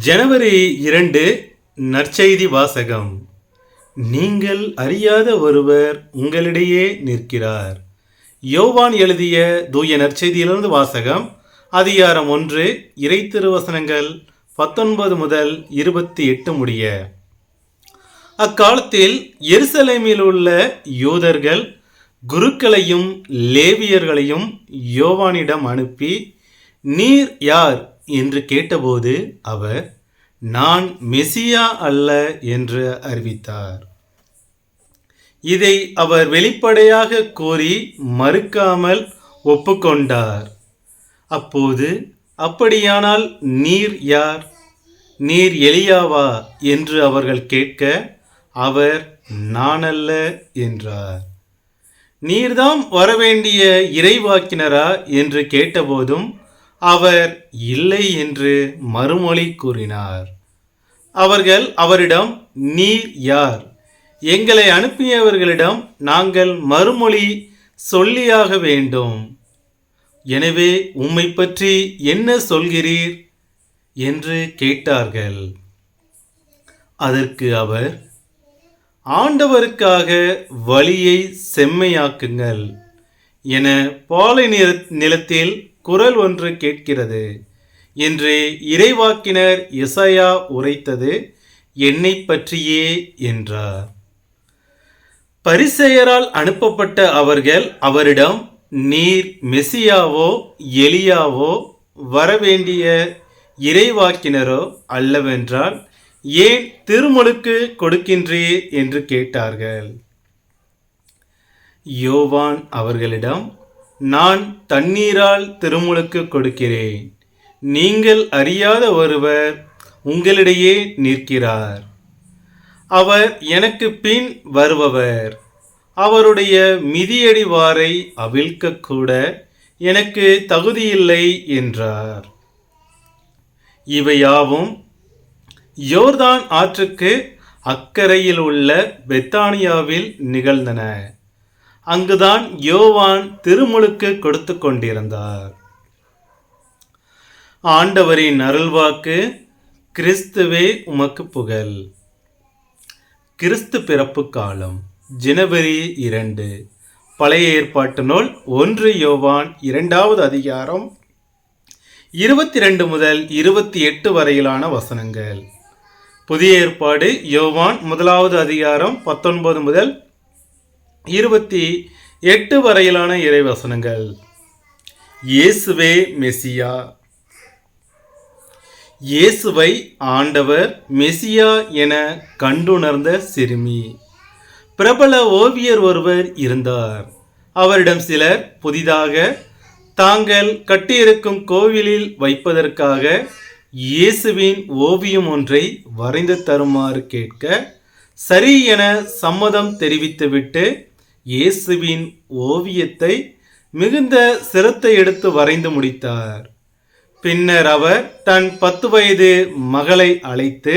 ஜனவரி இரண்டு நற்செய்தி வாசகம். நீங்கள் அறியாத ஒருவர் உங்களிடையே நிற்கிறார். யோவான் எழுதிய தூய நற்செய்தியிலிருந்து வாசகம் அதிகாரம் ஒன்று இறை திருவசனங்கள் பத்தொன்பது முதல் இருபத்தி எட்டு முடிய. அக்காலத்தில் எருசலேமில் உள்ள யூதர்கள் குருக்களையும் லேவியர்களையும் யோவானிடம் அனுப்பி நீர் யார்? என்று கேட்டபோது அவர் நான் மெசியா அல்ல என்று அறிவித்தார். இதை அவர் வெளிப்படையாக கோரி மறுக்காமல் ஒப்புக்கொண்டார். அப்போது அப்படியானால் நீர் யார்? நீர் எளியாவா என்று அவர்கள் கேட்க அவர் நானல்ல என்றார். நீர்தாம் வரவேண்டிய இறைவாக்கினரா? என்று கேட்டபோதும் அவர் இல்லை என்று மறுமொழி கூறினார். அவர்கள் அவரிடம் நீர் யார்? எங்களை அனுப்பியவர்களிடம் நாங்கள் மறுமொழி சொல்லியாக வேண்டும். எனவே உம்மை பற்றி என்ன சொல்கிறீர்? என்று கேட்டார்கள். அதற்கு அவர் ஆண்டவருக்காக வழியை செம்மையாக்குங்கள் என பாலை நில- நிலத்தில் குரல் ஒன்று கேட்கிறது. என்று இறைவாக்கினர் இசையா உரைத்தது என்னை பற்றியே என்றார். பரிசெயரால் அனுப்பப்பட்ட அவர்கள் அவரிடம் நீர் மெசியாவோ எலியாவோ வரவேண்டிய இறைவாக்கினரோ அல்லவென்றால் ஏன் திருமுழுக்கு கொடுக்கின்றீர்? என்று கேட்டார்கள். யோவான் அவர்களிடம் நான் தண்ணீரால் திருமுழுக்கு கொடுக்கிறேன். நீங்கள் அறியாத ஒருவர் உங்களிடையே நிற்கிறார். அவர் எனக்கு பின் வருபவர். அவருடைய மிதியடிவாரை அவிழ்க்கக்கூட எனக்கு தகுதியில்லை என்றார். இவையாவும் யோர்தான் ஆற்றுக்கு அக்கரையில் உள்ள பெத்தானியாவில் நிகழ்ந்தன. அங்குதான் யோவான் திருமுழுக்கு கொடுத்து கொண்டிருந்தார். ஆண்டவரின் அருள்வாக்கு கிறிஸ்துவே உமக்கு புகழ். கிறிஸ்து பிறப்பு காலம் ஜனவரி இரண்டு. பழைய ஏற்பாட்டு நூல் ஒன்று யோவான் இரண்டாவது அதிகாரம் இருபத்தி ரெண்டு முதல் இருபத்தி எட்டு வரையிலான வசனங்கள். புதிய ஏற்பாடு யோவான் முதலாவது அதிகாரம் பத்தொன்பது முதல் இருபத்தி எட்டு வரையிலான இறைவசனங்கள். இயேசுவே மெசியா. இயேசுவை ஆண்டவர் மெசியா என கண்டுணர்ந்த சிறுமி. பிரபல ஓவியர் ஒருவர் இருந்தார். அவரிடம் சிலர் புதிதாக தாங்கள் கட்டியிருக்கும் கோவிலில் வைப்பதற்காக இயேசுவின் ஓவியம் ஒன்றை வரைந்து தருமாறு கேட்க சரி என சம்மதம் தெரிவித்துவிட்டு இயேசுவின் ஓவியத்தை மிகுந்த சிரத்தை எடுத்து வரைந்து முடித்தார். பின்னர் அவர் தன் பத்து வயது மகளை அழைத்து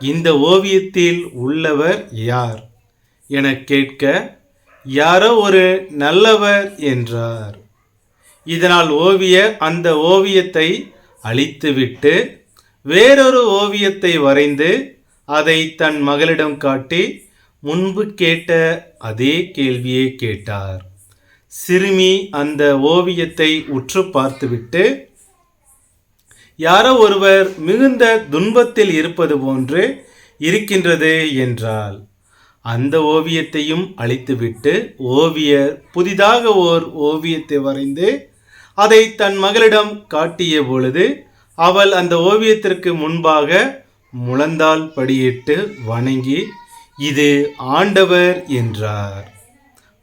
இந்த ஓவியத்தில் உள்ளவர் யார் என கேட்க யாரோ ஒரு நல்லவர் என்றார். இதனால் ஓவியர் அந்த ஓவியத்தை அழித்துவிட்டு வேறொரு ஓவியத்தை வரைந்து அதை தன் மகளிடம் காட்டி முன்பு கேட்ட அதே கேள்வியை கேட்டார். சிறுமி அந்த ஓவியத்தை உற்று பார்த்துவிட்டு யாரோ ஒருவர் மிகுந்த துன்பத்தில் இருப்பது போன்று இருக்கின்றது என்றாள். அந்த ஓவியத்தையும் அழித்துவிட்டு ஓவியர் புதிதாக ஓர் ஓவியத்தை வரைந்து அதை தன் மகளிடம் காட்டிய பொழுது அவள் அந்த ஓவியத்திற்கு முன்பாக முழந்தாள் படியிட்டு வணங்கி இது ஆண்டவர் என்றார்.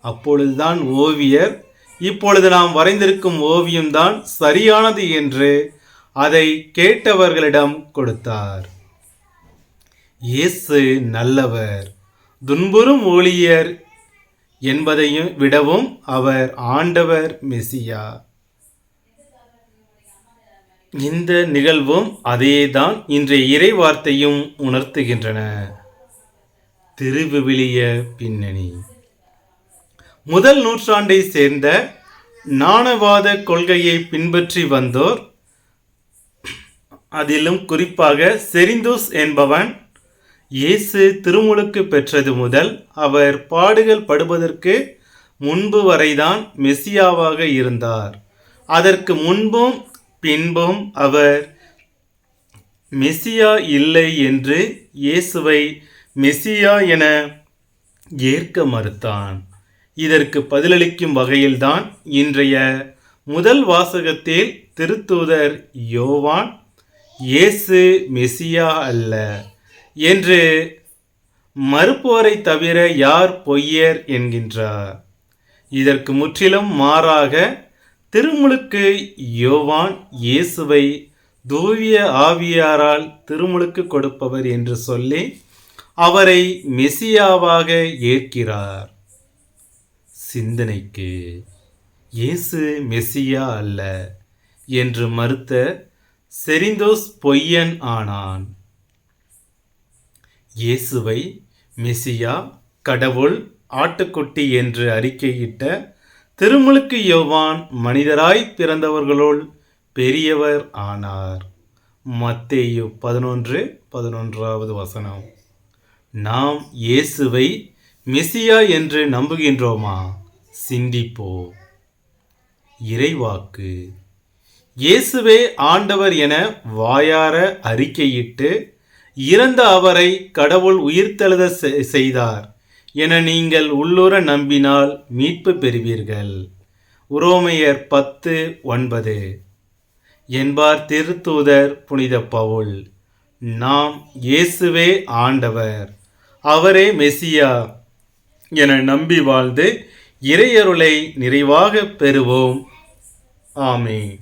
அப்பொழுதுதான் ஓவியர் இப்பொழுது நாம் வரைந்திருக்கும் ஓவியம்தான் சரியானது என்று அதை கேட்டவர்களிடம் கொடுத்தார். இயேசு நல்லவர் துன்புறும் ஊழியர் என்பதையும் விடவும் அவர் ஆண்டவர் மெசியா. இந்த நிகழ்வும் அதேதான் இன்றைய இறை வார்த்தையும் உணர்த்துகின்றன. திருவிவிலிய பின்னணி. முதல் நூற்றாண்டை சேர்ந்த நாணவாத கொள்கையை பின்பற்றி வந்தோர் அதிலும் குறிப்பாக செரிந்தூஸ் என்பவன் இயேசு திருமுழுக்கு பெற்றது முதல் அவர் பாடுகள் படுவதற்கு முன்பு வரைதான் மெசியாவாக இருந்தார். அதற்கு முன்பும் பின்பும் அவர் மெசியா இல்லை என்று இயேசுவை மெசியா என ஏற்க மறுத்தான். இதற்கு பதிலளிக்கும் வகையில்தான் இன்றைய முதல் வாசகத்தில் திருத்தூதர் யோவான் இயேசு மெசியா அல்ல என்று மறுப்போரை தவிர யார் பொய்யர் என்கின்றார். இதற்கு முற்றிலும் மாறாக திருமுழுக்கு யோவான் இயேசுவை தூவிய ஆவியாரால் திருமுழுக்கு கொடுப்பவர் என்று சொல்லி அவரை மெசியாவாக ஏற்கிறார். சிந்தனைக்கு இயேசு மெசியா அல்ல என்று மறுத்த செரிந்தோஸ் பொய்யன் ஆனான். இயேசுவை மெசியா கடவுள் ஆட்டுக்குட்டி என்று அறிக்கையிட்ட திருமுழுக்கு யோவான் மனிதராய் பிறந்தவர்களுள் பெரியவர் ஆனார். மத்தேயு பதினொன்று பதினொன்றாவது வசனம். நாம் இயேசுவை மெசியா என்று நம்புகின்றோமா? சிந்திப்போ. இறைவாக்கு. இயேசுவே ஆண்டவர் என வாயார அறிக்கையிட்டு இறந்த அவரை கடவுள் உயிர்த்தெழுத செ- செய்தார் என நீங்கள் உள்ளுர நம்பினால் மீட்பு பெறுவீர்கள். உரோமையர் பத்து ஒன்பது. என்பார் திருத்தூதர் புனித பவுல். நாம் இயேசுவே ஆண்டவர். அவரே மெசியா என நம்பி வாழ்ந்து இறையருளை நிறைவாக பெறுவோம். ஆமே